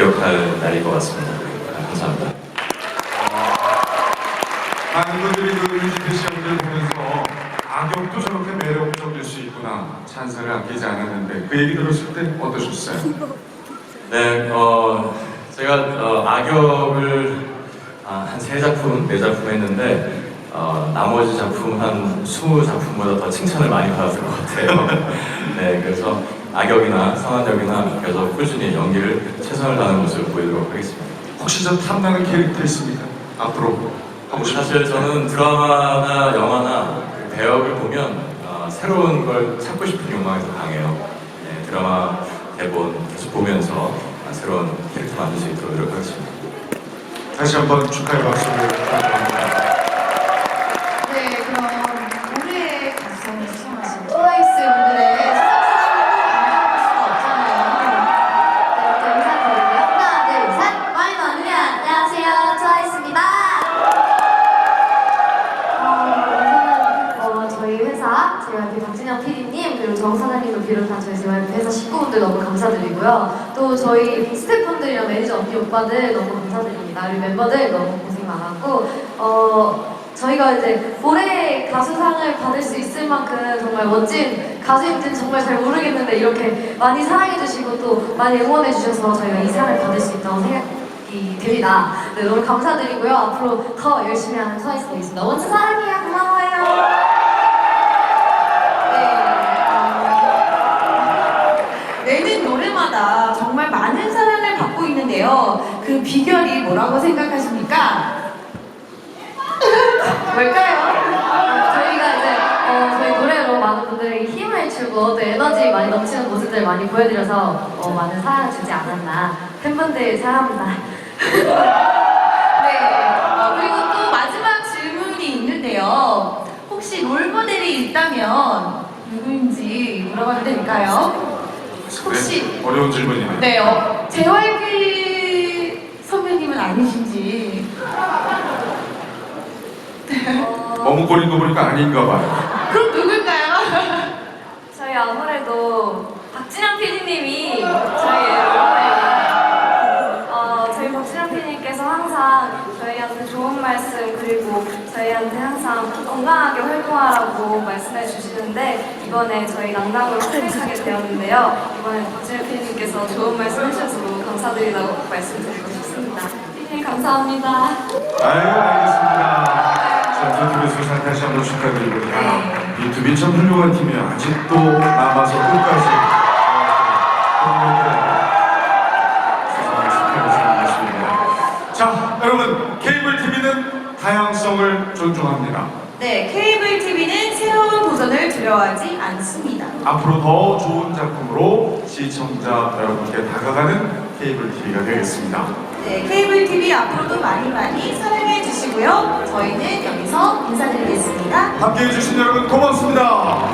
기억할 날일 것 같습니다. 감사합니다. 많은 분들이 그 뮤지컬 시험을 보면서 악역도 저렇게 매력적일 수 있구나 찬사를 아끼지 않았는데 그 얘기 들었을 때 어떠셨어요? 네, 어, 제가 어, 악역을 아, 한세 작품, 네 작품 했는데 어, 나머지 작품 한 20작품보다 더 칭찬을 많이 받았을 것 같아요. 네, 그래서 악역이나 성한역이나 계속 꾸준히 연기를 최선을 다하는 모습을 보이도록 하겠습니다. 혹시 저 탐나는 캐릭터 있습니까? 앞으로 하고 싶은 사실 저는 드라마나 영화나 그 배역을 보면 어, 새로운 걸 찾고 싶은 욕망이 더 강해요. 네, 드라마 대본 계속 보면서 아, 새로운 캐릭터 만들 수 있도록 노력하겠습니다. 다시 한번 축하의 박수를 부탁드립니다. 비롯한 저희 JYP 회사 식구분들 너무 감사드리고요. 또 저희 스태프분들이랑 매니저 언니 오빠들 너무 감사드립니다. 우리 멤버들 너무 고생 많았고 어, 저희가 이제 올해 가수상을 받을 수 있을 만큼 정말 멋진 가수인지는 정말 잘 모르겠는데 이렇게 많이 사랑해주시고 또 많이 응원해주셔서 저희가 이 상을 받을 수 있다고 생각이 됩니다. 네, 너무 감사드리고요. 앞으로 더 열심히 하는 되겠습니다. 원주 사랑해요. 고마워요. 있는데요. 그 비결이 뭐라고 생각하십니까? 뭘까요? 저희가 이제 어, 저희 노래로 많은 분들에게 힘을 주고 또 에너지 많이 넘치는 모습들 많이 보여드려서 어, 많은 사랑을 주지 않았나 팬분들 사랑합니다. 네. 어, 그리고 또 마지막 질문이 있는데요. 혹시 롤모델이 있다면 누구인지 물어봐도 될까요? 혹시 네, 어려운 질문이네요. 네, 어, JYP 아니신지. 머뭇거리는 거 보니까 아닌가 봐요. 그럼 누굴까요? 저희 아무래도 박진영 PD님이 저희 어, 저희 박진영 PD님께서 항상 저희한테 좋은 말씀 그리고 저희한테 항상 건강하게 활동하라고 말씀해 주시는데 이번에 저희 낭랑으로 컴백하게 되었는데요. 이번에 박진영 PD님께서 좋은 말씀 해주셔서 너무 감사드리다고 말씀드리고. 감사합니다. 아유 알겠습니다. 자, 비투비 수상 다시 한번 축하드리고 야, 비투비 참 훌륭한 팀이야. 아직도 남아서 끝까지 축하드리겠습니다. 자, 여러분 케이블 TV는 다양성을 존중합니다. 네, 케이블 TV는 새로운 도전을 두려워하지 않습니다. 앞으로 더 좋은 작품으로 시청자 여러분께 다가가는 케이블 TV가 되겠습니다. 네, 케이블 TV 앞으로도 많이 많이 사랑해 주시고요. 저희는 여기서 인사드리겠습니다. 함께 해주신 여러분 고맙습니다.